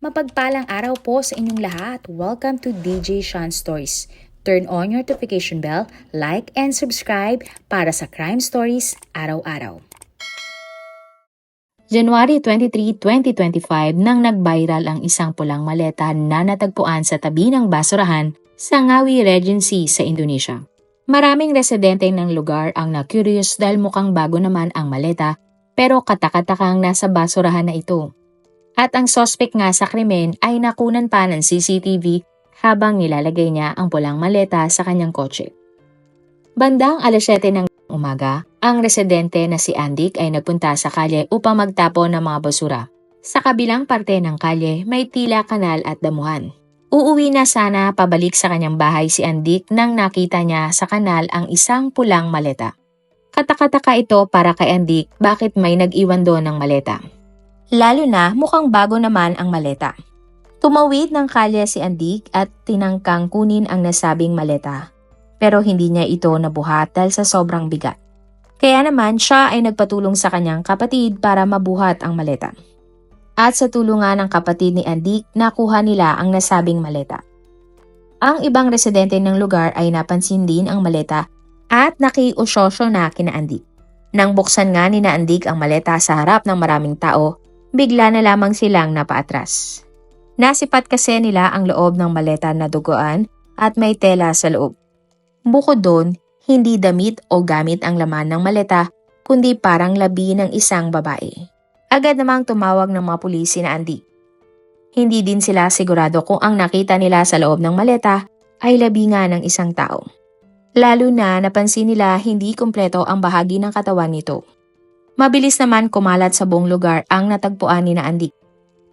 Mapagpalang araw po sa inyong lahat. Welcome to DJ Sean Stories. Turn on your notification bell, like and subscribe para sa crime stories araw-araw. January 23, 2025 nang nag-viral ang isang pulang maleta na natagpuan sa tabi ng basurahan sa Ngawi Regency sa Indonesia. Maraming residente ng lugar ang na-curious dahil mukhang bago naman ang maleta pero katakatakang nasa basurahan na ito. At ang sospek nga sa krimen ay nakunan pa ng CCTV habang nilalagay niya ang pulang maleta sa kanyang kotse. Bandang alas 7 ng umaga, ang residente na si Andik ay nagpunta sa kalye upang magtapon ng mga basura. Sa kabilang parte ng kalye, may tila kanal at damuhan. Uuwi na sana pabalik sa kanyang bahay si Andik nang nakita niya sa kanal ang isang pulang maleta. Katakataka ito para kay Andik bakit may nag-iwan doon ng maleta. Lalo na mukhang bago naman ang maleta. Tumawid ng kalye si Andik at tinangkang kunin ang nasabing maleta. Pero hindi niya ito nabuhat dahil sa sobrang bigat. Kaya naman siya ay nagpatulong sa kanyang kapatid para mabuhat ang maleta. At sa tulungan ng kapatid ni Andik, nakuha nila ang nasabing maleta. Ang ibang residente ng lugar ay napansin din ang maleta at nakiusyosyo na kina Andik. Nang buksan nga ni na Andik ang maleta sa harap ng maraming tao, bigla na lamang silang napaatras. Nasipat kasi nila ang loob ng maleta na duguan at may tela sa loob. Bukod doon, hindi damit o gamit ang laman ng maleta kundi parang labi ng isang babae. Agad namang tumawag ng mga pulis na Andy. Hindi din sila sigurado kung ang nakita nila sa loob ng maleta ay labi nga ng isang tao. Lalo na napansin nila hindi kumpleto ang bahagi ng katawan nito. Mabilis naman kumalat sa buong lugar ang natagpuan ni na Andy.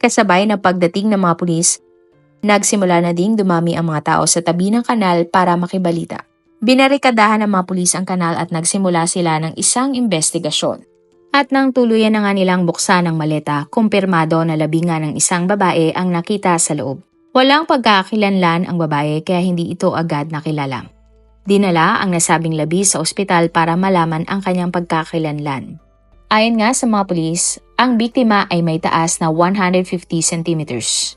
Kasabay na pagdating ng mga pulis, nagsimula na ding dumami ang mga tao sa tabi ng kanal para makibalita. Binarikadahan ng mga pulis ang kanal at nagsimula sila ng isang investigasyon. At nang tuluyan na nga nilang buksan ang maleta, kumpirmado na labingan ng isang babae ang nakita sa loob. Walang pagkakakilanlan ang babae kaya hindi ito agad nakilala. Dinala ang nasabing labi sa ospital para malaman ang kanyang pagkakakilanlan. Ayon nga sa mga pulis, ang biktima ay may taas na 150 centimeters.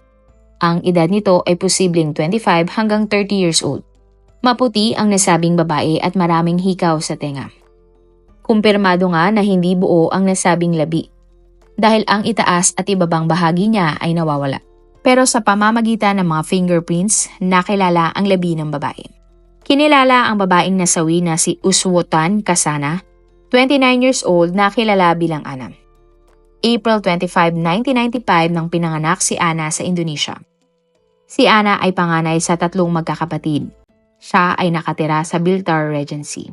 Ang edad nito ay posibleng 25 hanggang 30 years old. Maputi ang nasabing babae at maraming hikaw sa tenga. Kumpirmado nga na hindi buo ang nasabing labi dahil ang itaas at ibabang bahagi niya ay nawawala. Pero sa pamamagitan ng mga fingerprints, nakilala ang labi ng babae. Kinilala ang babaeng nasawi na si Uswotan Kasana, 29 years old na kilala bilang Ana. April 25, 1995 nang pinanganak si Ana sa Indonesia. Si Ana ay panganay sa tatlong magkakapatid. Siya ay nakatira sa Biltar Regency.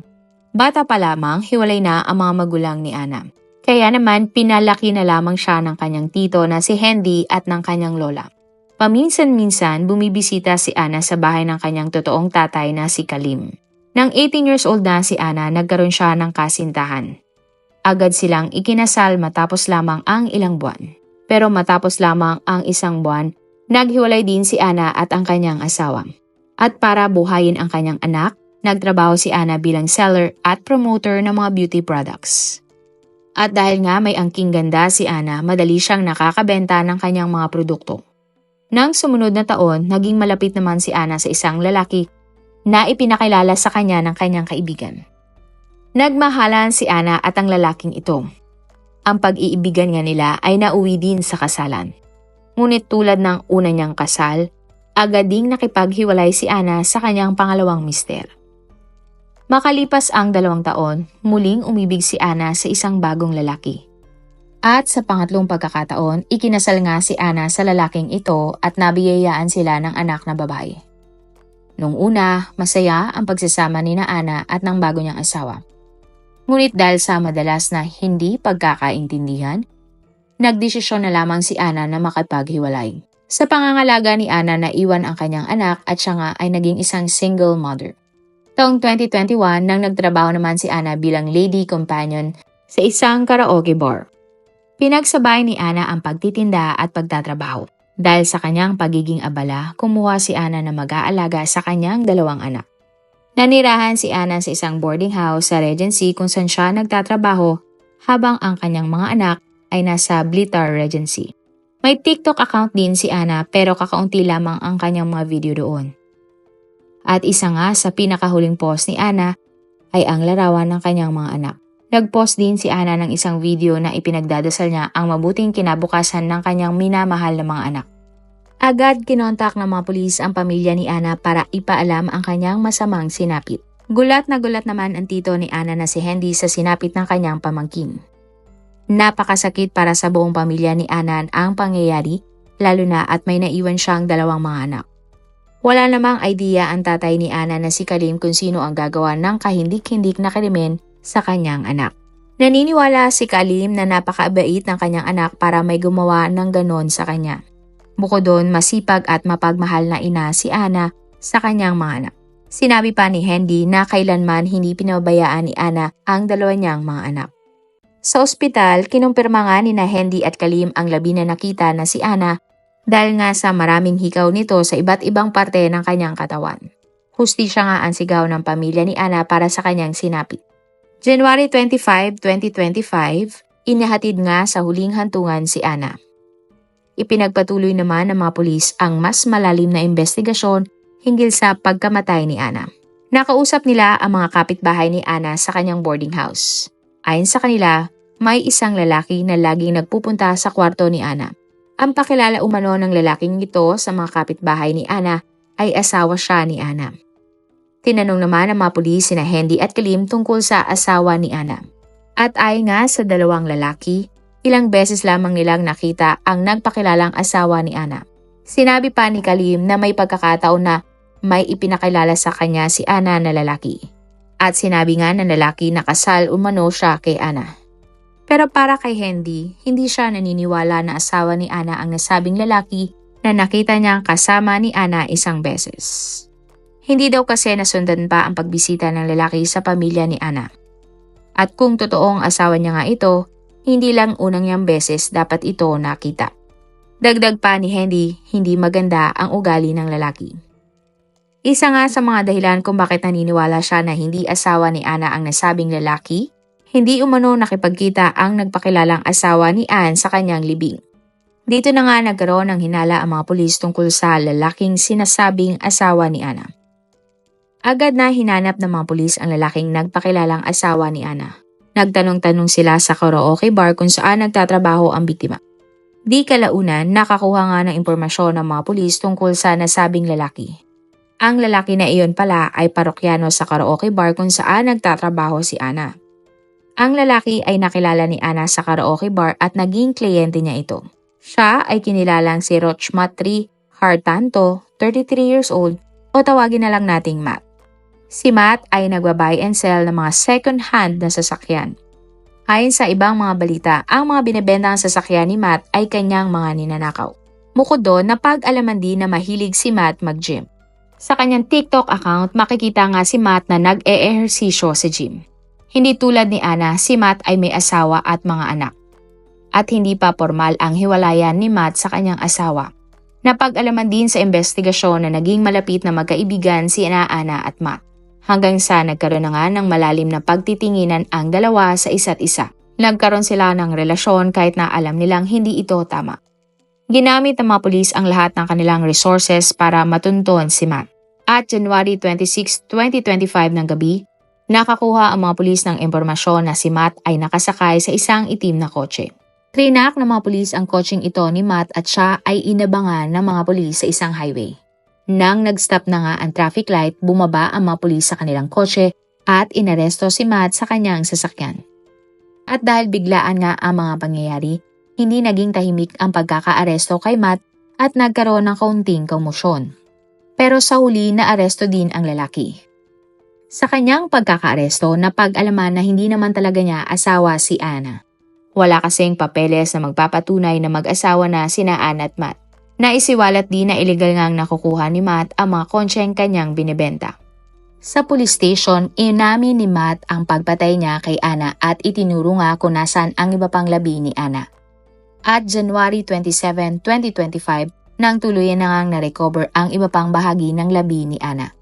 Bata pa lamang, hiwalay na ang mga magulang ni Ana. Kaya naman, pinalaki na lamang siya ng kanyang tito na si Hendy at ng kanyang lola. Paminsan-minsan, bumibisita si Ana sa bahay ng kanyang totoong tatay na si Kalim. Nang 18 years old na si Ana, nagkaroon siya ng kasintahan. Agad silang ikinasal matapos lamang ang ilang buwan. Pero matapos lamang ang isang buwan, naghiwalay din si Ana at ang kanyang asawa. At para buhayin ang kanyang anak, nagtrabaho si Ana bilang seller at promoter ng mga beauty products. At dahil nga may angking ganda si Ana, madali siyang nakakabenta ng kanyang mga produkto. Nang sumunod na taon, naging malapit naman si Ana sa isang lalaki na ipinakilala sa kanya ng kanyang kaibigan. Nagmahalan si Ana at ang lalaking ito. Ang pag-iibigan nga nila ay nauwi din sa kasalan. Ngunit tulad ng una niyang kasal, agad ding nakipaghiwalay si Ana sa kanyang pangalawang mister. Makalipas ang dalawang taon, muling umibig si Ana sa isang bagong lalaki. At sa pangatlong pagkakataon, ikinasal nga si Ana sa lalaking ito at nabiyayaan sila ng anak na babae. Nung una, masaya ang pagsasama ni na Ana at ng bago niyang asawa. Ngunit dahil sa madalas na hindi pagkakaintindihan, nagdesisyon na lamang si Ana na makipaghiwalay. Sa pangangalaga ni Ana na iwan ang kanyang anak at siya nga ay naging isang single mother. Taong 2021 nang nagtrabaho naman si Ana bilang lady companion sa isang karaoke bar. Pinagsabay ni Ana ang pagtitinda at pagtatrabaho. Dahil sa kanyang pagiging abala, kumuha si Ana na mag-aalaga sa kanyang dalawang anak. Nanirahan si Ana sa isang boarding house sa Regency kung saan siya nagtatrabaho habang ang kanyang mga anak ay nasa Blitar Regency. May TikTok account din si Ana pero kakaunti lamang ang kanyang mga video doon. At isa nga sa pinakahuling post ni Ana ay ang larawan ng kanyang mga anak. Nag-post din si Ana ng isang video na ipinagdadasal niya ang mabuting kinabukasan ng kanyang minamahal na mga anak. Agad kinontak ng mga pulis ang pamilya ni Ana para ipaalam ang kanyang masamang sinapit. Gulat na gulat naman ang tito ni Ana na si Hendy sa sinapit ng kanyang pamangkin. Napakasakit para sa buong pamilya ni Ana ang pangyayari, lalo na at may naiwan siyang dalawang mga anak. Wala namang idea ang tatay ni Ana na si Kalim kung sino ang gagawa ng kahindik-hindik na krimen sa kanyang anak. Naniniwala si Kalim na napakabait ng kanyang anak para may gumawa ng ganon sa kanya. Bukod doon, masipag at mapagmahal na ina si Ana sa kanyang mga anak. Sinabi pa ni Hendy na kailanman hindi pinabayaan ni Ana ang dalawa niyang mga anak. Sa ospital, kinumpirma nga ni na Hendy at Kalim ang labi na nakita na si Ana dahil nga sa maraming hikaw nito sa iba't ibang parte ng kanyang katawan. Hustisya nga ang sigaw ng pamilya ni Ana para sa kanyang sinapit. January 25, 2025, inihatid nga sa huling hantungan si Ana. Ipinagpatuloy naman ng mga pulis ang mas malalim na investigasyon hinggil sa pagkamatay ni Ana. Nakausap nila ang mga kapitbahay ni Ana sa kanyang boarding house. Ayon sa kanila, may isang lalaki na laging nagpupunta sa kwarto ni Ana. Ang pakilala umano ng lalaking ito sa mga kapitbahay ni Ana ay asawa siya ni Ana. Tinanong naman ng mga pulis sina Hendy at Kalim tungkol sa asawa ni Ana. At ay nga sa dalawang lalaki, ilang beses lamang nilang nakita ang nagpakilalang asawa ni Ana. Sinabi pa ni Kalim na may pagkakataon na may ipinakilala sa kanya si Ana na lalaki. At sinabi nga ng lalaki na kasal umano siya kay Ana. Pero para kay Hendy, hindi siya naniniwala na asawa ni Ana ang nasabing lalaki na nakita niyang kasama ni Ana isang beses. Hindi daw kasi nasundan pa ang pagbisita ng lalaki sa pamilya ni Ana. At kung totoong asawa niya nga ito, hindi lang unang niyang beses dapat ito nakita. Dagdag pa ni Hendy, hindi maganda ang ugali ng lalaki. Isa nga sa mga dahilan kung bakit naniniwala siya na hindi asawa ni Ana ang nasabing lalaki hindi umano nakipagkita ang nagpakilalang asawa ni Anne sa kanyang libing. Dito na nga nagkaroon ng hinala ang mga pulis tungkol sa lalaking sinasabing asawa ni Ana. Agad na hinanap ng mga pulis ang lalaking nagpakilalang asawa ni Ana. Nagtanong-tanong sila sa karaoke bar kung saan nagtatrabaho ang biktima. Di kalaunan, nakakuha nga ng impormasyon ng mga pulis tungkol sa nasabing lalaki. Ang lalaki na iyon pala ay parokyano sa karaoke bar kung saan nagtatrabaho si Ana. Ang lalaki ay nakilala ni Ana sa karaoke bar at naging kliyente niya ito. Siya ay kinilalang si Rochmatri Hartanto, 33 years old, o tawagin na lang nating Matt. Si Matt ay nagbabuy and sell ng mga second-hand na sasakyan. Ayon sa ibang mga balita, ang mga binibenta ng sasakyan ni Matt ay kanyang mga ninanakaw. Bukod doon, napag-alaman din na mahilig si Matt mag-gym. Sa kanyang TikTok account, makikita nga si Matt na nag-e-ehersisyo sa gym. Hindi tulad ni Ana, si Matt ay may asawa at mga anak. At hindi pa formal ang hiwalayan ni Matt sa kanyang asawa. Napag-alaman din sa investigasyon na naging malapit na magkaibigan si Ana Ana at Matt. Hanggang sa nagkaroon na nga ng malalim na pagtitinginan ang dalawa sa isa't isa. Nagkaroon sila ng relasyon kahit na alam nilang hindi ito tama. Ginamit ng mga pulis ang lahat ng kanilang resources para matunton si Matt. At January 26, 2025 ng gabi, Nakakuha ang mga pulis ng impormasyon na si Matt ay nakasakay sa isang itim na kotse. Trinak ng mga pulis ang kotseng ito ni Matt at siya ay inabangan ng mga pulis sa isang highway. Nang nag-stop na nga ang traffic light, bumaba ang mga pulis sa kanilang kotse at inaresto si Matt sa kanyang sasakyan. At dahil biglaan nga ang mga pangyayari, hindi naging tahimik ang pagkakaaresto kay Matt at nagkaroon ng kaunting komosyon. Pero sa huli naaresto din ang lalaki. Sa kanyang pagkakaaresto, napag-alaman na hindi naman talaga niya asawa si Ana. Wala kasing papeles na magpapatunay na mag-asawa na sina Ana at Matt. Naisiwalat din na illegal ngang nakukuha ni Matt ang mga konsyeng kanyang binibenta. Sa police station, inamin ni Matt ang pagpatay niya kay Ana at itinuro nga kung nasan ang iba pang labi ni Ana. At January 27, 2025, nang tuluyan na ngang na-recover ang iba pang bahagi ng labi ni Ana.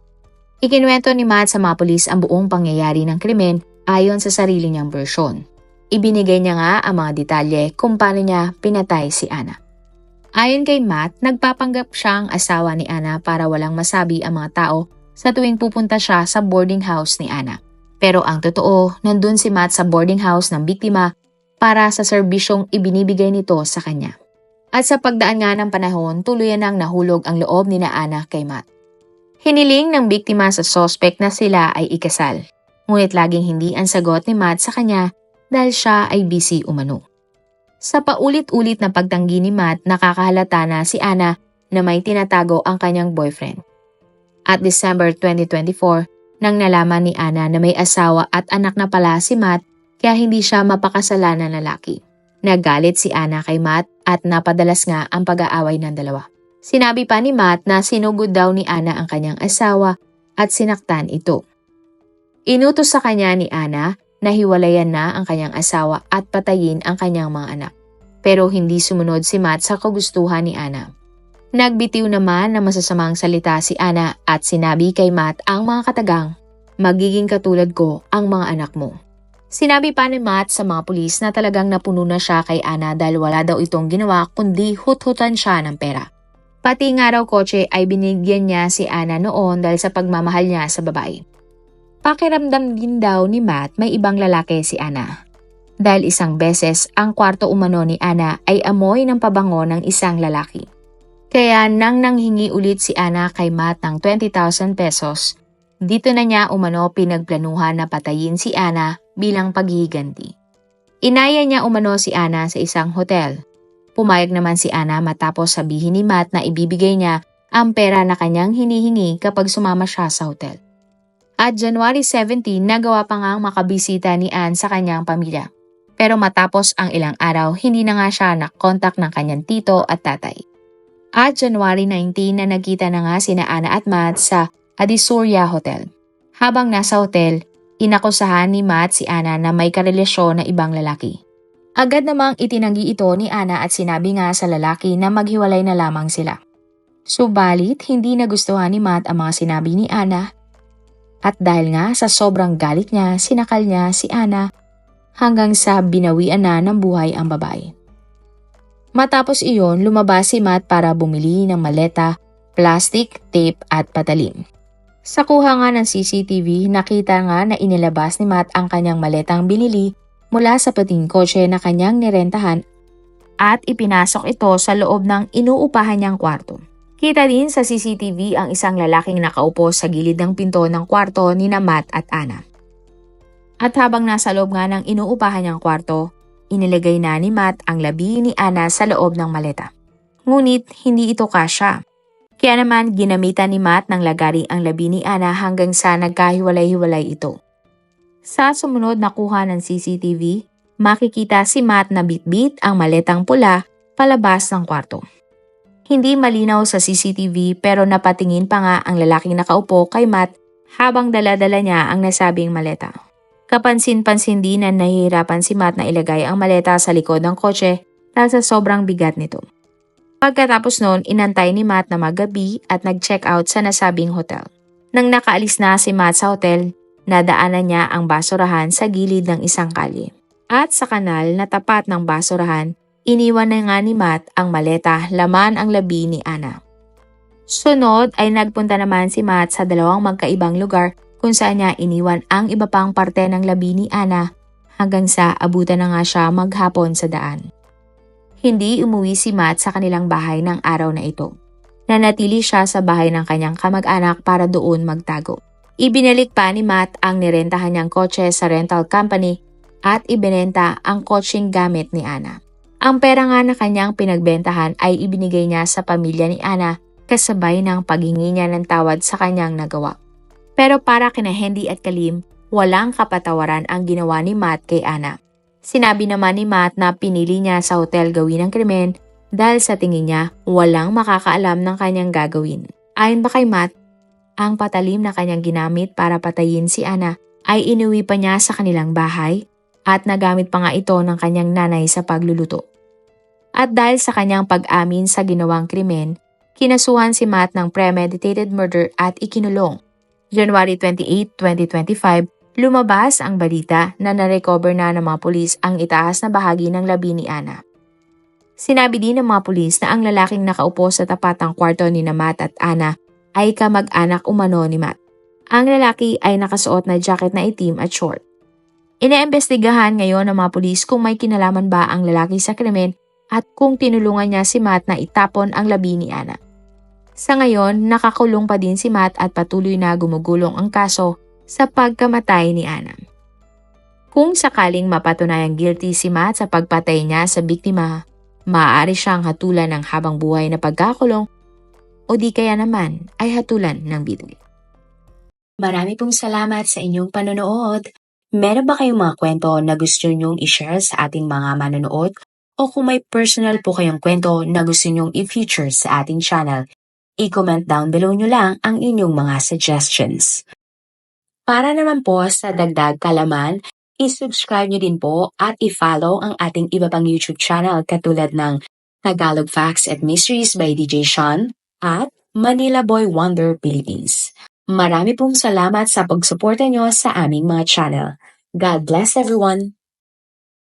Ikinuwento ni Matt sa mga pulis ang buong pangyayari ng krimen ayon sa sarili niyang bersyon. Ibinigay niya nga ang mga detalye kung paano niya pinatay si Ana. Ayon kay Matt, nagpapanggap siyang asawa ni Ana para walang masabi ang mga tao sa tuwing pupunta siya sa boarding house ni Ana. Pero ang totoo, nandun si Matt sa boarding house ng biktima para sa serbisyong ibinibigay nito sa kanya. At sa pagdaan nga ng panahon, tuluyan nang nahulog ang loob ni na Ana kay Matt. Hiniling ng biktima sa sospek na sila ay ikasal. Ngunit laging hindi ang sagot ni Matt sa kanya dahil siya ay busy umano. Sa paulit-ulit na pagtanggi ni Matt, nakakahalata na si Ana na may tinatago ang kanyang boyfriend. At December 2024, nang nalaman ni Ana na may asawa at anak na pala si Matt kaya hindi siya mapakasalan na lalaki. Nagalit si Ana kay Matt at napadalas nga ang pag-aaway ng dalawa. Sinabi pa ni Matt na sinugod daw ni Ana ang kanyang asawa at sinaktan ito. Inutos sa kanya ni Ana nahiwalayan na ang kanyang asawa at patayin ang kanyang mga anak. Pero hindi sumunod si Matt sa kagustuhan ni Ana. Nagbitiw naman ng masasamang salita si Ana at sinabi kay Matt ang mga katagang, magiging katulad ko ang mga anak mo. Sinabi pa ni Matt sa mga pulis na talagang napuno na siya kay Ana dahil wala daw itong ginawa kundi hut-hutan siya ng pera. Pati nga raw kotse ay binigyan niya si Ana noon dahil sa pagmamahal niya sa babae. Pakiramdam din daw ni Matt may ibang lalaki si Ana. Dahil isang beses ang kwarto umano ni Ana ay amoy ng pabango ng isang lalaki. Kaya nang nanghingi ulit si Ana kay Matt ng 20,000 pesos, dito na niya umano pinagplanuhan na patayin si Ana bilang paghihiganti. Inaya niya umano si Ana sa isang hotel. Pumayag naman si Ana matapos sabihin ni Matt na ibibigay niya ang pera na kanyang hinihingi kapag sumama siya sa hotel. At January 17, nagawa pa nga makabisita ni Anne sa kanyang pamilya. Pero matapos ang ilang araw, hindi na nga siya nakontak ng kanyang tito at tatay. At January 19 na nagkita na nga sina Ana at Matt sa Adisurya Hotel. Habang nasa hotel, inakusahan ni Matt si Ana na may karelasyon na ibang lalaki. Agad namang itinanggi ito ni Ana at sinabi nga sa lalaki na maghiwalay na lamang sila. Subalit, hindi nagustuhan ni Matt ang mga sinabi ni Ana at dahil nga sa sobrang galit niya, sinakal niya si Ana hanggang sa binawian na ng buhay ang babae. Matapos iyon, lumabas si Matt para bumili ng maleta, plastic, tape at patalim. Sa kuha nga ng CCTV, nakita nga na inilabas ni Matt ang kanyang maletang binili mula sa pating kotse na kanyang nirentahan at ipinasok ito sa loob ng inuupahan niyang kwarto. Kita din sa CCTV ang isang lalaking nakaupo sa gilid ng pinto ng kwarto ni na Matt at Ana. At habang nasa loob nga ng inuupahan niyang kwarto, inilagay na ni Matt ang labi ni Ana sa loob ng maleta. Ngunit hindi ito kasya. Kaya naman ginamitan ni Matt ng lagari ang labi ni Ana hanggang sa nagkahiwalay-hiwalay ito. Sa sumunod na kuha ng CCTV, makikita si Matt na bitbit ang maletang pula palabas ng kwarto. Hindi malinaw sa CCTV pero napatingin pa nga ang lalaking nakaupo kay Matt habang daladala niya ang nasabing maleta. Kapansin-pansin din na nahihirapan si Matt na ilagay ang maleta sa likod ng kotse dahil sa sobrang bigat nito. Pagkatapos noon, inantay ni Matt na magabi at nag-check out sa nasabing hotel. Nang nakaalis na si Matt sa hotel, nadaanan niya ang basurahan sa gilid ng isang kalye. At sa kanal na tapat ng basurahan, Iniwan na nga ni Matt ang maleta, laman ang labi ni Ana. Sunod ay nagpunta naman si Matt sa dalawang magkaibang lugar kung saan niya iniwan ang iba pang parte ng labi ni Ana hanggang sa abutan na nga siya maghapon sa daan. Hindi umuwi si Matt sa kanilang bahay ng araw na ito. Nanatili siya sa bahay ng kanyang kamag-anak para doon magtago. Ibinalik pa ni Matt ang nirentahan niyang kotse sa rental company at ibinenta ang kotseng gamit ni Ana. Ang pera nga na kanyang pinagbentahan ay ibinigay niya sa pamilya ni Ana kasabay ng paghingi niya ng tawad sa kanyang nagawa. Pero para kina Hendy at Kalim, walang kapatawaran ang ginawa ni Matt kay Ana. Sinabi naman ni Matt na pinili niya sa hotel gawin ang krimen dahil sa tingin niya walang makakaalam ng kanyang gagawin. Ayon ba kay Matt, ang patalim na kanyang ginamit para patayin si Ana ay inuwi pa niya sa kanilang bahay at nagamit pa nga ito ng kanyang nanay sa pagluluto. At dahil sa kanyang pag-amin sa ginawang krimen, kinasuhan si Matt ng premeditated murder at ikinulong. January 28, 2025, lumabas ang balita na narecover na ng mga pulis ang itaas na bahagi ng labi ni Ana. Sinabi din ng mga pulis na ang lalaking nakaupo sa tapat ng kwarto ni na Matt at Ana ay kamag-anak umano ni Matt. Ang lalaki ay nakasuot na jacket na itim at short. Inaimbestigahan ngayon ng mga pulis kung may kinalaman ba ang lalaki sa krimen at kung tinulungan niya si Matt na itapon ang labi ni Ana. Sa ngayon, nakakulong pa din si Matt at patuloy na gumugulong ang kaso sa pagkamatay ni Ana. Kung sakaling mapatunayang guilty si Matt sa pagpatay niya sa biktima, maaari siyang hatulan ng habang buhay na pagkakulong o di kaya naman ay hatulan ng bidwi. Marami pong salamat sa inyong panonood. Meron ba kayong mga kwento na gusto nyong i-share sa ating mga manonood? O kung may personal po kayong kwento na gusto nyong i-feature sa ating channel, i-comment down below nyo lang ang inyong mga suggestions. Para naman po sa dagdag kalaman, i-subscribe nyo din po at i-follow ang ating iba pang YouTube channel katulad ng Tagalog Facts and Mysteries by DJ Sean at Manila Boy Wonder Philippines. Marami pong salamat sa pagsuporta nyo sa aming mga channel. God bless everyone!